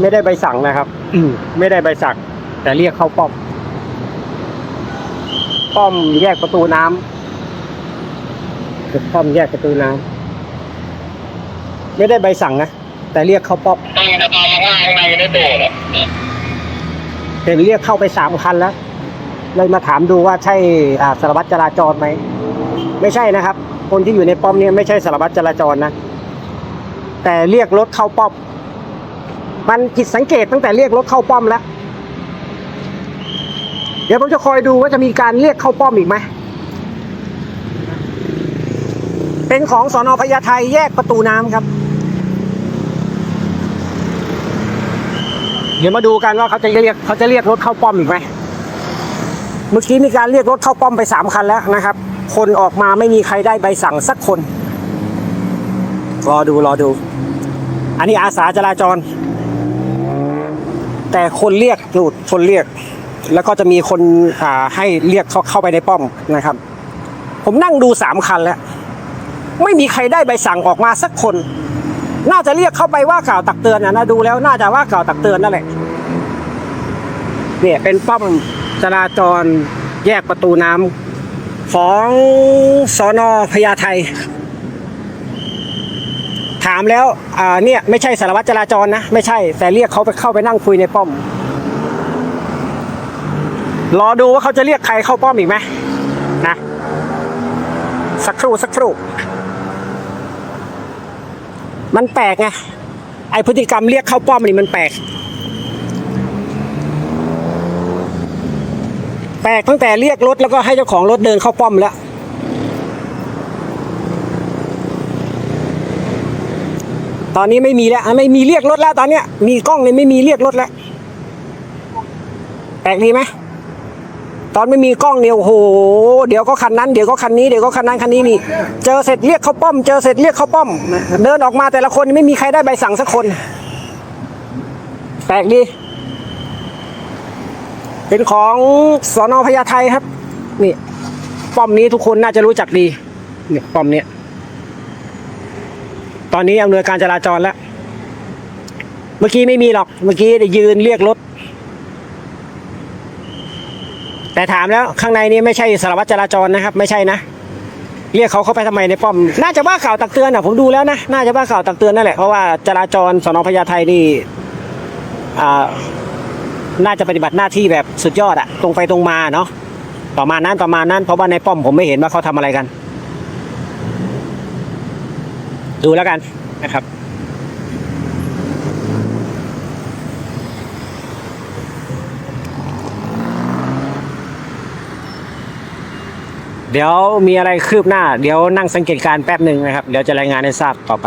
ไม่ได้ใบสั่งนะครับอืมไม่ได้ใบสั่งแต่เรียกเข้าป้อม ป้อมแยกประตูน้ำป้อมแยกประตูน้ำไม่ได้ใบสั่งนะแต่เรียกเข้าป้อมต้องจะตามมาข้างในในโบสถ์อะเห็นเรียกเข้าไปสามคันแล้ว เลยมาถามดูว่าใช่อ่าสารวัตรจราจรไหมไม่ใช่นะครับ คนที่อยู่ในป้อมเนี่ยไม่ใช่สารวัตรจราจรนะแต่เรียกรถเข้าป้อม มันผิดสังเกตตั้งแต่เรียกรถเข้าป้อมแล้ว เดี๋ยวผมจะคอยดูว่าจะมีการเรียกเข้าป้อมอีกไหม เป็นของสอนอพญาไทแยกประตูน้ำครับ เดี๋ยวมาดูกันว่าเขาจะเรียกเขาจะเรียกรถเข้าป้อมอีกไหม เมื่อกี้มีการเรียกรถเข้าป้อมไปสามคันแล้วนะครับ คนออกมาไม่มีใครได้ใบสั่งสักคน รอดูรอดู อันนี้อาสาจราจร แต่คนเรียกหลุดคนเรียก แล้วก็จะมีคนอ่าให้เรียกเขาเข้าไปในป้อมนะครับ ผมนั่งดูสามคันแล้ว ไม่มีใครได้ใบสั่งออกมาสักคน น่าจะเรียกเข้าไปว่ากล่าวตักเตือนนะนะดูแล้วน่าจะว่ากล่าวตักเตือนนั่นแหละเนี่ยเป็นป้อมจราจรแยกประตูน้ำของสอนอพญาไท ถามแล้วอ่าเนี่ยไม่ใช่สารวัตรจราจรนะ ไม่ใช่ แต่เรียกเขาไปเข้าไปนั่งคุยในป้อม รอดูว่าเขาจะเรียกใครเข้าป้อมอีกไหมนะสักครู่สักครู่ มันแปลกไงไอพฤติกรรมเรียกเข้าป้อมนี่มันแปลก แปลกตั้งแต่เรียกรถแล้วก็ให้เจ้าของรถเดินเข้าป้อมแล้ว ตอนนี้ไม่มีแล้วไม่มีเรียกรถแล้วตอนเนี้ยมีกล้องเลยไม่มีเรียกรถแล้วแปลกดีไหมตอนไม่มีกล้องเนี่ยโอ้โหเดี๋ยวก็คันนั้นเดี๋ยวก็คันนี้เดี๋ยวก็คันนั้นคันนี้นี่ เจอเสร็จเรียกเขาป้อม เจอเสร็จเรียกเขาป้อม เดินออกมาแต่ละคนไม่มีใครได้ใบสั่งสักคน แปลกดี เป็นของสอนอพญาไทครับ นี่ ป้อมนี้ทุกคนน่าจะรู้จักดีเนี่ยป้อมเนี้ย ตอนนี้อำนวยการจราจรแล้ว เมื่อกี้ไม่มีหรอก เมื่อกี้ยืนเรียกรถ แต่ถามแล้วข้างในนี้ไม่ใช่สารวัตรจราจรนะครับ ไม่ใช่นะ เรียกเขาเข้าไปทำไมในป้อม น่าจะว่าข่าวตักเตือนอะผมดูแล้วนะ น่าจะว่าข่าวตักเตือนนั่นแหละ เพราะว่าจราจรสนพญาไทนี่อ่าน่าจะปฏิบัติหน้าที่แบบสุดยอดอะตรงไปตรงมาเนาะ ประมาณนั้นประมาณนั้น เพราะว่าในป้อมผมไม่เห็นว่าเขาทำอะไรกัน ดูแล้วกันนะครับ เดี๋ยวมีอะไรคืบหน้า เดี๋ยวนั่งสังเกตการแป๊บหนึ่งนะครับ เดี๋ยวจะรายงานให้ทราบต่อไป